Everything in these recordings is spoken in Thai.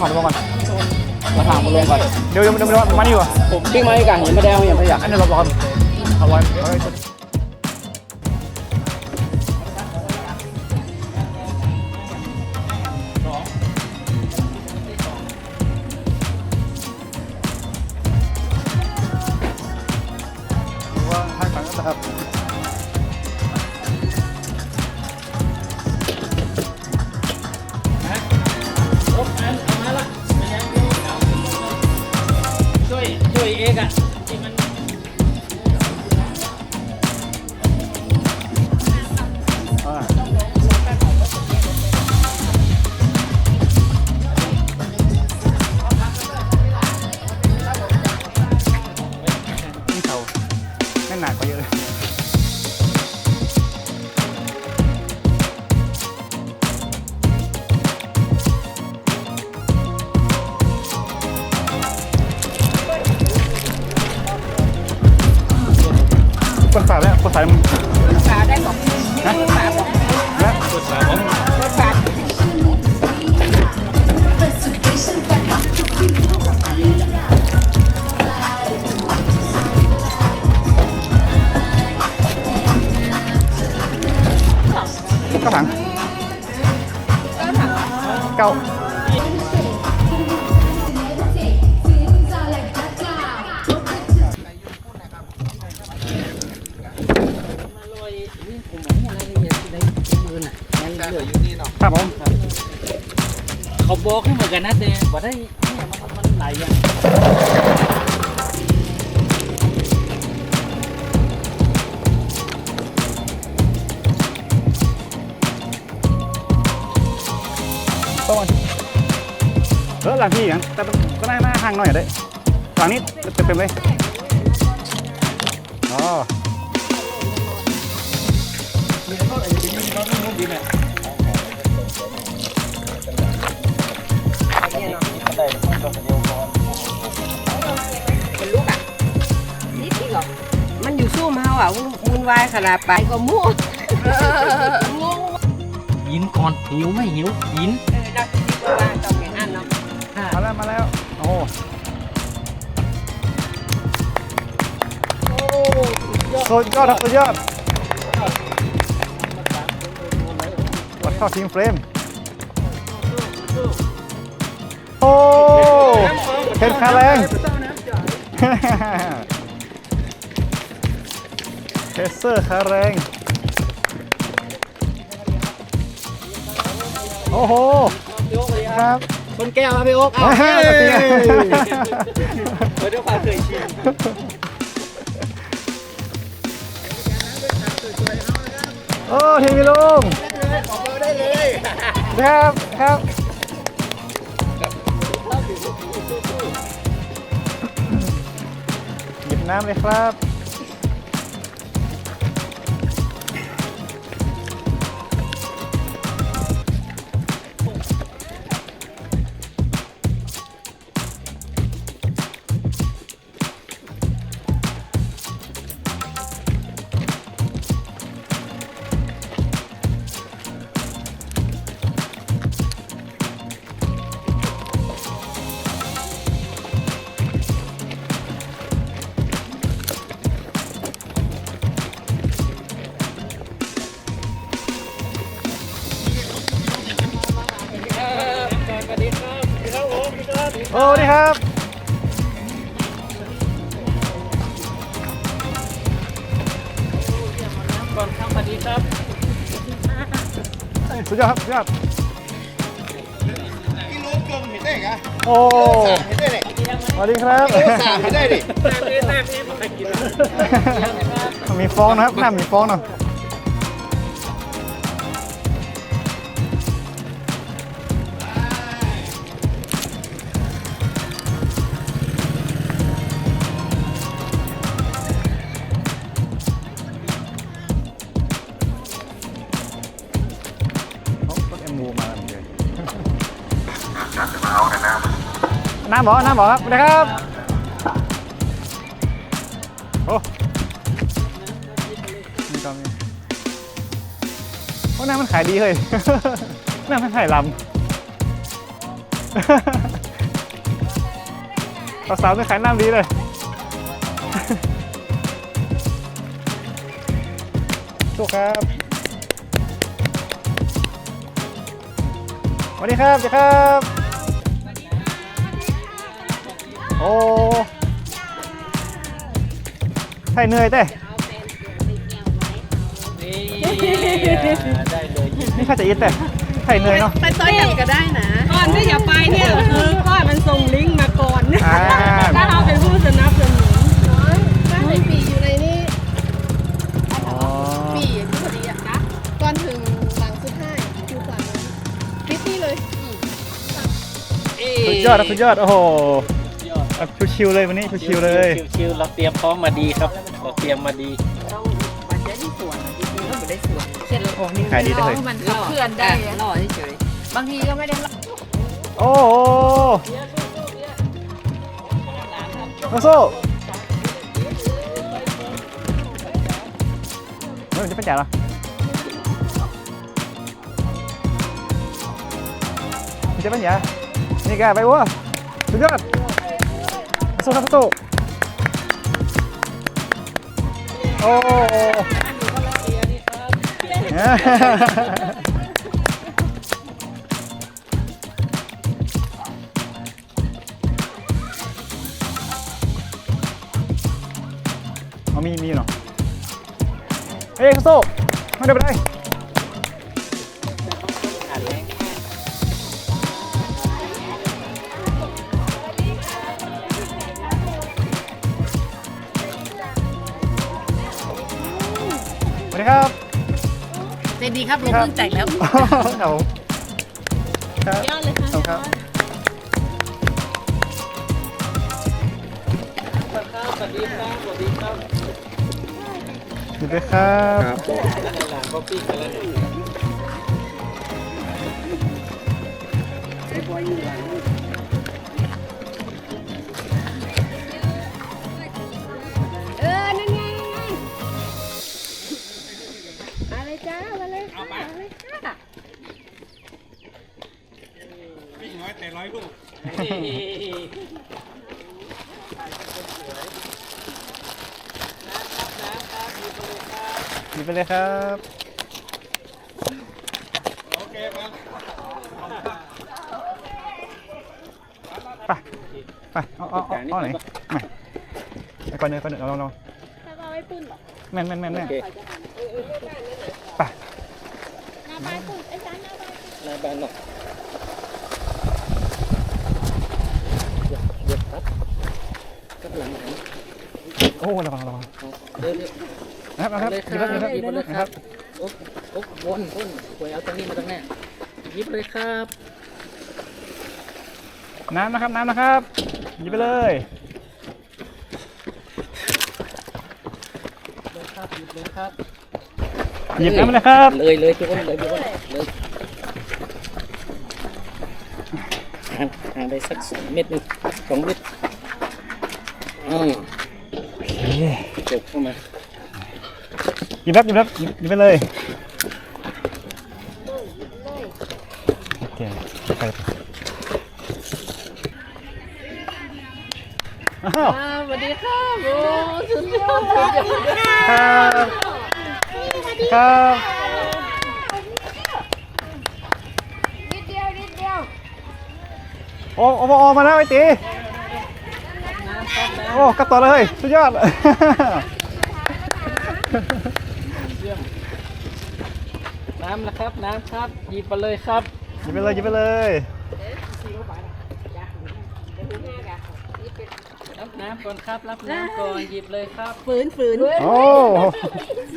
ผ่านลงก่อนมาถามมาลงก่อนเดี๋ยวเดี๋ยวเดี๋ยวเดี๋ยวมานี่ก่อนผมปิ้งมาอีกอะยังไม่ได้เอาอย่างพยาอันนี้รอรอเอาไว้เอาไว้ บอกให้เหมือนกันนะแต่ว่ได้เนี่ยมันมันไหลอะต้องมาเออหลังพี่อย่างแต่ก็ได้หน้าห่างหน่อยได้หลังนี้เต็มๆเลยอ๋อ 哦เป็นลูกอะนิดเดียวมันอยู่สู้มาอะมุนวายขนาดไปก็มั่วงงยินก่อนหิวไม่หิวยินเออนักที่ว่าต้องอย่างนั้นเนาะมาแล้วมาแล้วโอ้สุดยอดสุดยอดวัดเข้าทีมเฟรม โอ้เห็นคาแรงเทสเซอร์คาแรง โอ้โห ครับคนแก้วครับพี่โอ๊คเฮ้ยเดี๋ยวความเคยชินโอ้ทีมพี่ลุงครับครับ หยิบน้ำเลยครับ ยอดครับสุดยอดกิโลกลมเห็นได้ไงโอ้เห็นได้เลยสวัสดีครับกิโลสามเห็นได้ดิมีฟองนะครับน้ำมีฟองหน่อย น้ำบอกน้ำบอกครับสวัสดีครับโอ้มีก็มีโอ้น้ำมันขายดีเลยน้ำมันขายลำสาวๆไม่ขายน้ำดีเลยสู้ครับสวัสดีครับเจ้าครับ โอ้ใช่เหนื่อยเต้นี่ได้เลยยิบนี่ข้าจะอิดเต้ใช่เหนื่อยเนาะไปต้อยกันก็ได้นะก่อนที่จะไปเนี่ยคือก้อยมันส่งลิงก์มาก่อนอ่าถ้าเราเป็นผู้สนับสนุนบ้านในปีอยู่ในนี้อ๋อปีอย่างที่พอดีอะนะก่อนถึงหลังสุดท้ายคิวขวามือคลิปนี้เลยสุดยอดนะสุดยอดโอ้โหยอดแบบ ชิวๆเลยวันนี้ชิวๆเลยชิวๆเราเตรียมพร้อมมาดีครับ เราเตรียมมาดีต้องมาเจอที่สวนจริงๆก็ไม่ได้สวนเช่นโอ้นี่ขายดีจังเลยมันขับเคลื่อนได้หล่อเฉยๆบางทีก็ไม่ได้โอ้โหโซโซ่เฮ้ยมันจะเป็นจ่าเหรอมันจะเป็นจ่านี่แกไปวัวสุดยอด โซครับโซโอ้เอามีมีเนาะเฮ้ยโซไม่ได้ไปไห ครับลงเครื่องแจกแล้วครับผมครับยอดเลยค่ะขอบคุณครับสวัสดีครับสวัสดีครับสวัสดีครับหลานก็ปิ้งกันแล้วเนี่ยเอ ร้อยลูกหยิบไปเลยครับ โอเคครับไปไปเอาเอาเอาเอาไหนไม่ไปก่อนเนยก่อนเนยเราเราเราแม่นแม่นแม่นโอแม่นเคไปนายบ้านหน่อยเดี๋ยวครับ กับหลังหลังโอ้ระวังระวังเดี๋ยวเดี๋ยวนะครับนะครับเลยหยิบเลยครับหยิบเลยนะคครัรับบโอ๊ะโอ๊ะวนวนหวยเอาตรงนี้มาตรงนี้หยิบเลยครับ น้ำนะครับน้ำนะครับหยิบไปเลยเลยครับหยิบเลยครับหยิบน้ำไปเลยครับ เลยเลยทุกคนเลยทุกคนเลยห่างห่างได้สักสองเมตรหนึงสองเมตรอืม โอเค จบ เข้ามาหยิบครับหยิบครับหยิบหยิบไปเลยโอเคไปไปอ้าวสวัสดีค่ะโอ้สุดยอดสุดยอดครับครับนิดเดียวนิดเดียวโอ้โอ้โอ้มาแล้วไอ้ตี โอ้กลับต่อเลยเฮ้ยสุดยอด น้ำนะครับ น้ำครับหยิบไปเลยครับหยิบไปเลยหยิบไปเลย รับน้ำก่อนครับ รับน้ำก่อนหยิบเลยครับฝืนฝืนโอ้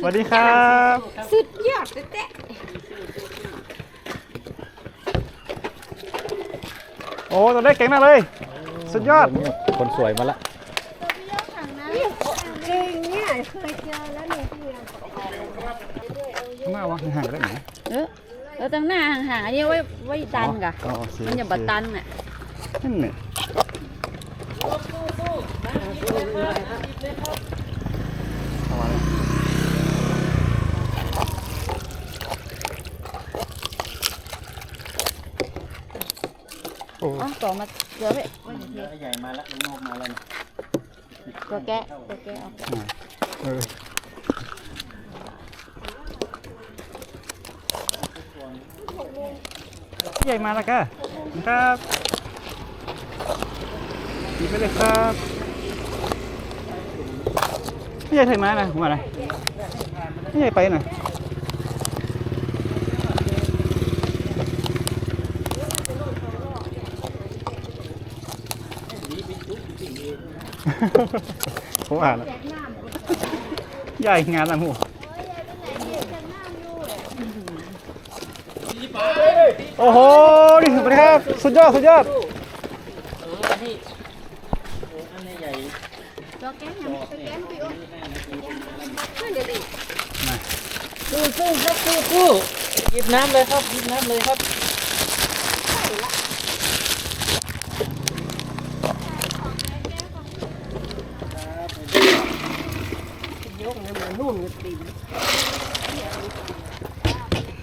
สวัสดีครับ สุดยอดเตะโอ้ตัวเล็กเก่งมากเลย สุดยอด คนสวยมาละ จริง เนี่ยเคยเจอแล้วเนี่ยพี่มาวะห่างๆได้ไหมเออแล้วตั้งหน้าห่างๆอันนี้ไว้ไว้ตันกะอ๋อโอเคมันจะบัตันน่ะนั่นเนี่ยเอามาเลยโอ้อ๋อต่อมาเสือไปว่าอย่างนี้ใหญ่มาแล้วนอกมาแล้วนะตัวแกะตัวแกะเอา เออใหญ่มาแล้วก็ครับหยิบไปเลยครับพี่ใหญ่ไทยมานะผมว่าอะไรพี่ใหญ่ไปหน่อยผมอ่านแล้ว ใหญ่งานละหมูโอ้โห นี่สวัสดีครับ สุดยอด สุดยอดตู้สู้ครับสู้สู้หยิบน้ำเลยครับหยิบน้ำเลยครับ ยกเนี่ยมันนุ่นตี ห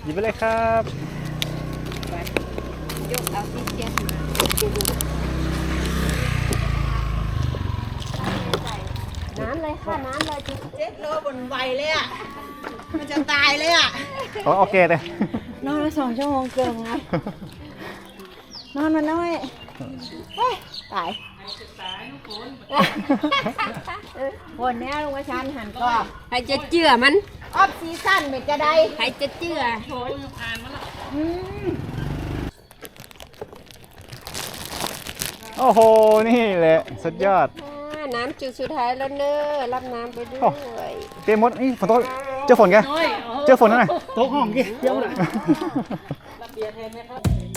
ยิบไปเลยครับยกเอาที่เจ็ดน้ำเลยค่ะ น้ำเลยจุดเจ็ดโลบนไวเลยอะ มันจะตายเลยอะโอ้โอเคเลย นอนมาสองชั่วโมงเกินไงนอนมาน้อย เฮ้ย ตาย คนเนี้ยลงมาชันหันก็ใครจะเจือมัน ออฟซีซั่นเป็นจะได้ใครจะเจือโอ้โห นี่แหละสุดยอดอ่าน้ำจุดสุดท้ายแล้วเนอะรับน้ำไปด้โอ้วยเตรียมมดนี่ฝนตกเจอฝนแกเจอฝนแล้วไงโต๊ะห้องกี่เดี๋ยวนะรับเบียร์แทนไหมครับรับ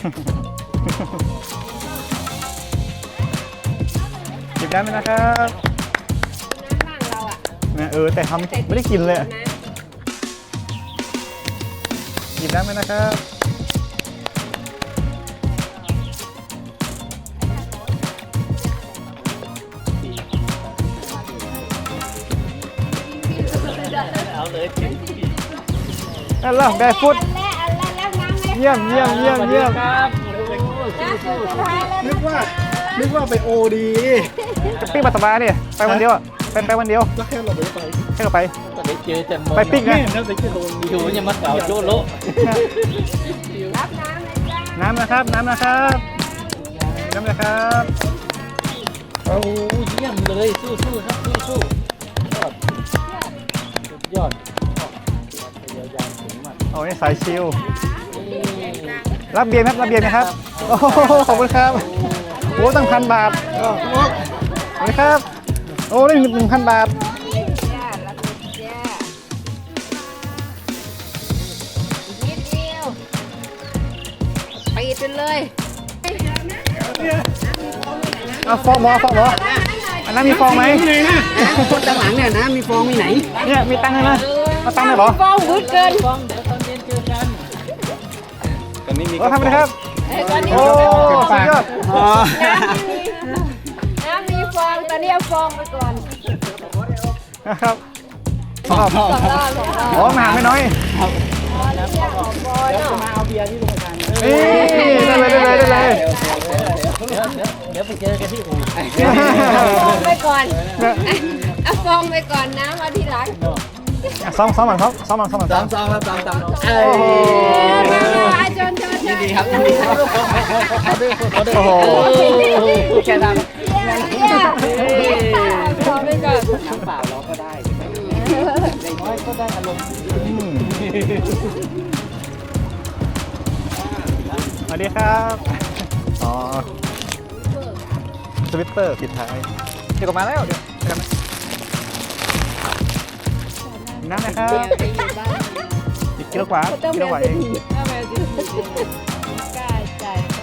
หยิบน้ำเลยนะครับน้ำบ้างเราอะเนี่ยเออแต่ทำไม่ได้กินเลยอะนะหยิบน้ำเลยนะครับเอาเลยนั่นล่ะได้ฟุต เลยเยี่ยมเยี่ยมเยี่ยมเยี่ยมครับน้ำจุดสุดท้ายแล้วนึกว่านึกว่าไปโอดีจะปิ้งปัตตาบาเนี่ยไปวันเดียวอะไปไปวันเดียวแล้วแค่เราไม่ไปแค่เราไปก็ได้เจอแต่หมดไปปิ้งนะนั่นไปแค่โดนอยู่ยังมาเก่าโจโลรับน้ำเลยจ้าน้ำนะครับ น้ำนะครับ น้ำนะครับโอ้เยี่ยมเลยสู้สู้ครับสู้สู้ยอดสุดยอดพยายามถึงมากโอ้ยสายชิล รับเบียร์ไหมครับรับเบียร์ไหมครับ โอ้โหขอบคุณครับ โอ้ตั้งพันบาทขอบคุณครับ โอ้ได้หนึ่งพันบาทจ้ารับจ้านิดเดียวปิดไปเลยเอาฟองหมอฟองหมออันนั้นมีฟองไหมคนด้านหลังเนี่ยนะ มีฟองมีไหน เนี่ยมีตังค์ไหมนะมาตังค์ไหมหรอฟองวุดเกิน นนี้มีโอ้ทำไปเลยครับตอนนี้โอ้สุดยอดอ๋อน้ำมีฟองตอนนี้เอาฟองไปก่อนนะครับฟองฟองสองรอบเลยค่ะโอ้มาหาไม่น้อยเดี๋ยวจะมาเอาเบียร์ที่โรงทานนี่ได้เลยได้เลยได้เลยเดี๋ยวเดี๋ยวไปเจอกันที่อู่ฟองไปก่อนเอาฟองไปก่อนน้ำมาทีหลังซ้อมซ้อมก่อนครับซ้อมก่อนซ้อมก่อนสามสองครับสามสามเอ้โอ้โหยมาจนจนจน ดีครับดีครับโอ้โหแค่นั้นฟองไปก่อนน้ำเปล่าเราก็ได้ในน้อยก็ได้อารมณ์อืมสวัสดีครับ อ๋อ สวิตเตอร์ปิดท้าย เดี๋ยวกลับมาแล้วเดี๋ยวเดี๋ยวกันนะน้ำนะครับ อีกกิโลกว่ากิโลกว่าเอง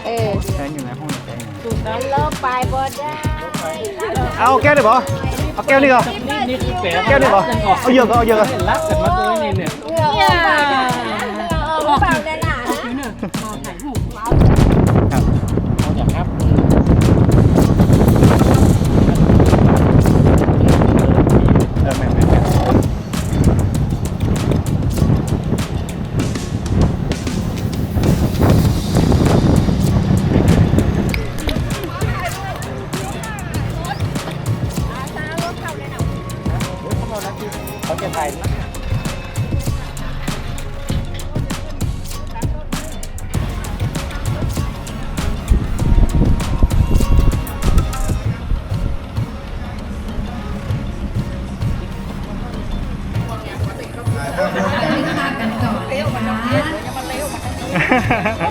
เออแพงอยู่นะห้องแพงอยู่มันลบไปบ่ได้เอาแก้วดิบอเอาแก้วนี่ก่อนนี่นี่คือแปะแก้วนี่ก่อนเอาเยอะก็เอาเยอะก็รักกันมาตัวนี้เนี่ย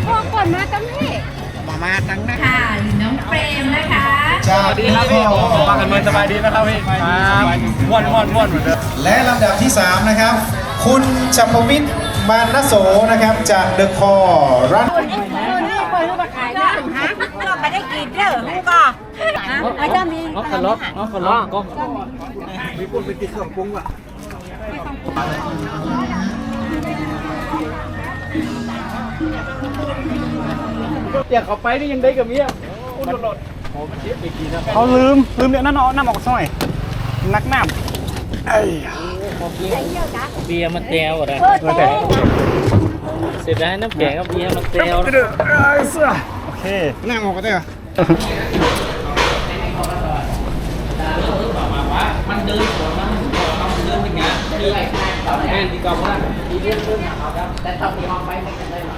พอก่อนมาตั้งให้มามาตั้งนะค่ะน้องเปรมนะคะสวัสดีครับพี่มากันเมืองสบายดีนะครับพี่ครับม่วนม่วนม่วนเหมือนเดิมและลำดับที่ 3 นะครับ คุณชัพวิทย์มานโสนะครับจากเดอะคอรันเราไปได้กินเด้อฮู้ก็ไอ้เจ้ามีน้องขล็อกน้องขล็อกก็มีคนไปติดเครื่องปรุงว่ะ อยากเขาไปนี่ยังได้กับเมียอุ่นรถโอ้มันเจ็บไปกี่นะเขาลืมลืมเดี๋ยวนั้นเอาน้ำออกสักหน่อยนักน้ำไอ้เบียร์มันแตวอะไรตัวแต่เสียดายน้ำแข็งกับเบียร์มันแตวโอเคหน้าออกก็ได้เหรอมันเดินสวนมันมันเดินเป็นไงดีแม่ดีกว่าว่าดีเรื่องเรื่องแต่ทำมีห้องไปมันกันได้หรอ